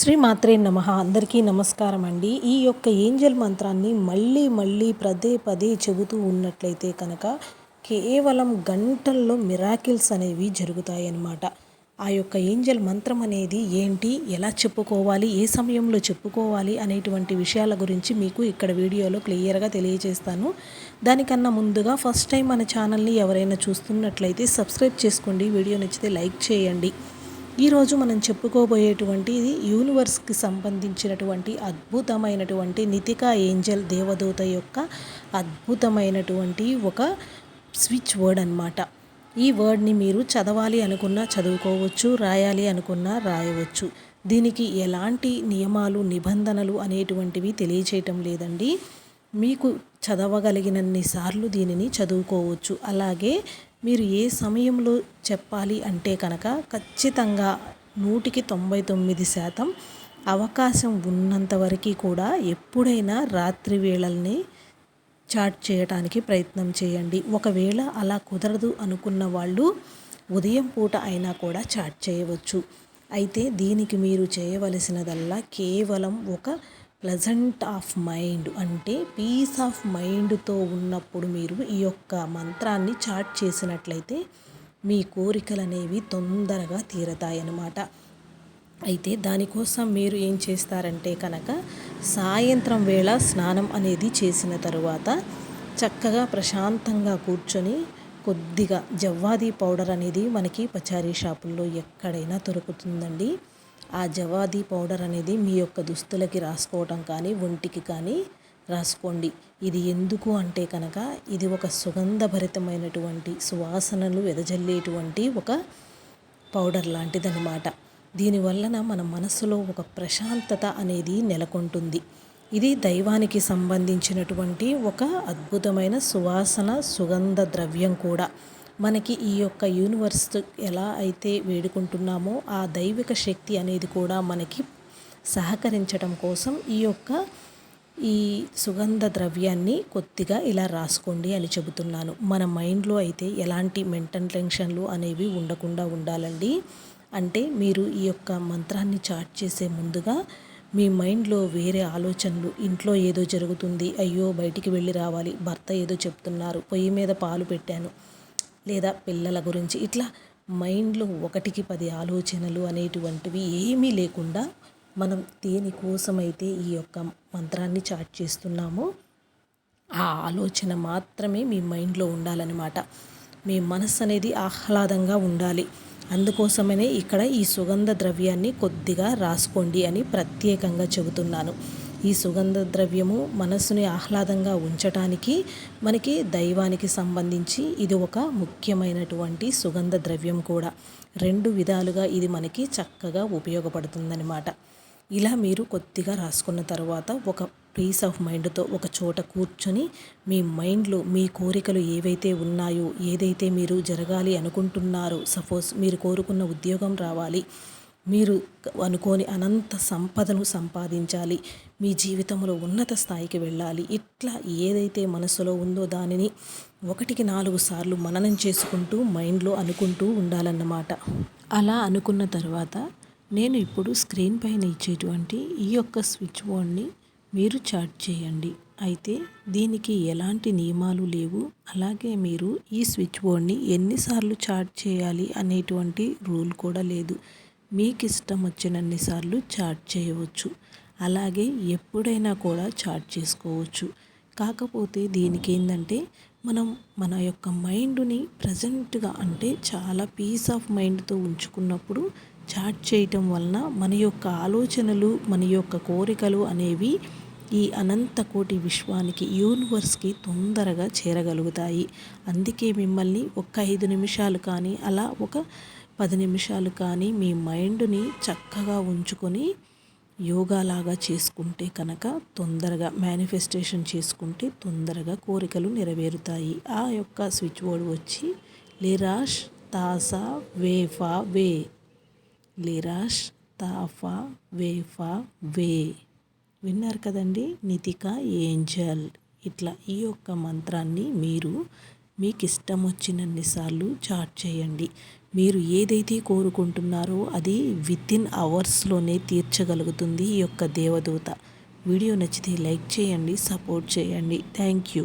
శ్రీ మాత్రే నమ. అందరికీ నమస్కారం అండి. ఈ యొక్క ఏంజల్ మంత్రాన్ని మళ్ళీ మళ్ళీ పదే పదే చెబుతూ ఉన్నట్లయితే కనుక కేవలం గంటల్లో మిరాకిల్స్ అనేవి జరుగుతాయి అన్నమాట ఆ యొక్క ఏంజల్ మంత్రం అనేది ఏంటి ఎలా చెప్పుకోవాలి ఏ సమయంలో చెప్పుకోవాలి అనేటువంటి విషయాల గురించి మీకు ఇక్కడ వీడియోలో క్లియర్గా తెలియజేస్తాను. దానికన్నా ముందుగా ఫస్ట్ టైం మన ఛానల్ని ఎవరైనా చూస్తున్నట్లయితే సబ్స్క్రైబ్ చేసుకోండి. వీడియో నచ్చితే లైక్ చేయండి. ఈరోజు మనం చెప్పుకోబోయేటువంటి యూనివర్స్కి సంబంధించినటువంటి అద్భుతమైనటువంటి నితికా ఏంజల్ దేవదూత యొక్క అద్భుతమైనటువంటి ఒక స్విచ్ వర్డ్ అనమాట ఈ వర్డ్ని మీరు చదవాలి అనుకున్నా చదువుకోవచ్చు రాయాలి అనుకున్నా రాయవచ్చు. దీనికి ఎలాంటి నియమాలు నిబంధనలు అనేటువంటివి తెలియచేయటం లేదండి. మీకు చదవగలిగినన్ని సార్లు దీనిని చదువుకోవచ్చు. అలాగే మీరు ఏ సమయంలో చెప్పాలి అంటే కనుక ఖచ్చితంగా నూటికి తొంభై తొమ్మిది శాతం అవకాశం ఉన్నంత వరకు కూడా ఎప్పుడైనా రాత్రి వేళల్ని చాట్ చేయడానికి ప్రయత్నం చేయండి. ఒకవేళ అలా కుదరదు అనుకున్న వాళ్ళు ఉదయం పూట అయినా కూడా చాట్ చేయవచ్చు. అయితే దీనికి మీరు చేయవలసినదల్లా కేవలం ఒక ప్లజెంట్ ఆఫ్ మైండ్ అంటే పీస్ ఆఫ్ మైండ్తో ఉన్నప్పుడు మీరు ఈ యొక్క మంత్రాన్ని చాట్ చేసినట్లయితే మీ కోరికలు అనేవి తొందరగా తీరతాయన్నమాట. అయితే దానికోసం మీరు ఏం చేస్తారంటే కనుక సాయంత్రం వేళ స్నానం అనేది చేసిన తరువాత చక్కగా ప్రశాంతంగా కూర్చొని కొద్దిగా జవ్వాది పౌడర్ అనేది మనకి పచారీ షాపుల్లో ఎక్కడైనా దొరుకుతుందండి. ఆ జవాది పౌడర్ అనేది మీ యొక్క దుస్తులకి రాసుకోవటం కానీ ఒంటికి కానీ రాసుకోండి. ఇది ఎందుకు అంటే కనుక ఇది ఒక సుగంధభరితమైనటువంటి సువాసనలు వెదజల్లేటువంటి ఒక పౌడర్ లాంటిదనమాట దీనివలన మన మనసులో ఒక ప్రశాంతత అనేది నెలకొంటుంది. ఇది దైవానికి సంబంధించినటువంటి ఒక అద్భుతమైన సువాసన సుగంధ ద్రవ్యం కూడా. మనకి ఈ యొక్క యూనివర్స్ ఎలా అయితే వేడుకుంటున్నామో ఆ దైవిక శక్తి అనేది కూడా మనకి సహకరించడం కోసం ఈ యొక్క ఈ సుగంధ ద్రవ్యాన్ని కొద్దిగా ఇలా రాసుకోండి అని చెబుతున్నాను. మన మైండ్లో అయితే ఎలాంటి మెంటల్ టెన్షన్లు అనేవి ఉండకుండా ఉండాలండి. అంటే మీరు ఈ యొక్క మంత్రాన్ని చాట్ చేసే ముందుగా మీ మైండ్లో వేరే ఆలోచనలు ఇంట్లో ఏదో జరుగుతుంది అయ్యో బయటికి వెళ్ళి రావాలి భర్త ఏదో చెప్తున్నారు పొయ్యి మీద పాలు పెట్టాను లేదా పిల్లల గురించి ఇట్లా మైండ్లో ఒకటికి పది ఆలోచనలు అనేటువంటివి ఏమీ లేకుండా మనం దేనికోసమైతే ఈ యొక్క మంత్రాన్ని చాట్ చేస్తున్నామో ఆ ఆలోచన మాత్రమే మీ మైండ్లో ఉండాలన్నమాట. మీ మనస్సు అనేది ఆహ్లాదంగా ఉండాలి. అందుకోసమనే ఇక్కడ ఈ సుగంధ ద్రవ్యాన్ని కొద్దిగా రాసుకోండి అని ప్రత్యేకంగా చెబుతున్నాను. ఈ సుగంధ ద్రవ్యము మనస్సుని ఆహ్లాదంగా ఉంచటానికి మనకి దైవానికి సంబంధించి ఇది ఒక ముఖ్యమైనటువంటి సుగంధ ద్రవ్యం కూడా. రెండు విధాలుగా ఇది మనకి చక్కగా ఉపయోగపడుతుందన్నమాట. ఇలా మీరు కొద్దిగా రాసుకున్న తర్వాత ఒక పీస్ ఆఫ్ మైండ్తో ఒక చోట కూర్చొని మీ మైండ్లో మీ కోరికలు ఏవైతే ఉన్నాయో ఏదైతే మీరు జరగాలి అనుకుంటున్నారో సపోజ్ మీరు కోరుకున్న ఉద్యోగం రావాలి మీరు అనుకోని అనంత సంపదను సంపాదించాలి. మీ జీవితంలో ఉన్నత స్థాయికి వెళ్ళాలి. ఇట్లా ఏదైతే మనసులో ఉందో దానిని ఒకటికి నాలుగు సార్లు మననం చేసుకుంటూ మైండ్లో అనుకుంటూ ఉండాలన్నమాట. అలా అనుకున్న తర్వాత నేను ఇప్పుడు స్క్రీన్ పైన ఇచ్చేటువంటి ఈ యొక్క స్విచ్ బోర్డ్ని మీరు చాట్ చేయండి. అయితే దీనికి ఎలాంటి నియమాలు లేవు. అలాగే మీరు ఈ స్విచ్ బోర్డ్ని ఎన్నిసార్లు చాట్ చేయాలి అనేటువంటి రూల్ కూడా లేదు. మీకు ఇష్టం వచ్చినన్నిసార్లు చాట్ చేయవచ్చు. అలాగే ఎప్పుడైనా కూడా చాట్ చేసుకోవచ్చు. కాకపోతే దీనికి ఏంటంటే మనం మన యొక్క మైండ్ని ప్రజెంట్గా అంటే చాలా పీస్ ఆఫ్ మైండ్తో ఉంచుకున్నప్పుడు చాట్ చేయటం వలన మన యొక్క ఆలోచనలు మన యొక్క కోరికలు అనేవి ఈ అనంత కోటి విశ్వానికి యూనివర్స్కి తొందరగా చేరగలుగుతాయి. అందుకే మిమ్మల్ని ఒక ఐదు నిమిషాలు కానీ అలా ఒక పది నిమిషాలు కానీ మీ మైండ్ని చక్కగా ఉంచుకొని యోగాలాగా చేసుకుంటే కనుక తొందరగా మేనిఫెస్టేషన్ చేసుకుంటే తొందరగా కోరికలు నెరవేరుతాయి. ఆ యొక్క స్విచ్ బోర్డ్ వచ్చి లిరాష్ తాసా వేఫా వే. లిరాష్ తాఫా వేఫా వే. విన్నారు కదండి? నితిక ఏంజల్. ఇట్లా ఈ యొక్క మంత్రాన్ని మీరు మీకు ఇష్టం వచ్చినన్నిసార్లు చాట్ చేయండి. మీరు ఏదైతే కోరుకుంటున్నారో అది వితిన్ అవర్స్లోనే తీర్చగలుగుతుంది ఈ యొక్క దేవదూత. వీడియో నచ్చితే లైక్ చేయండి సపోర్ట్ చేయండి. Thank you.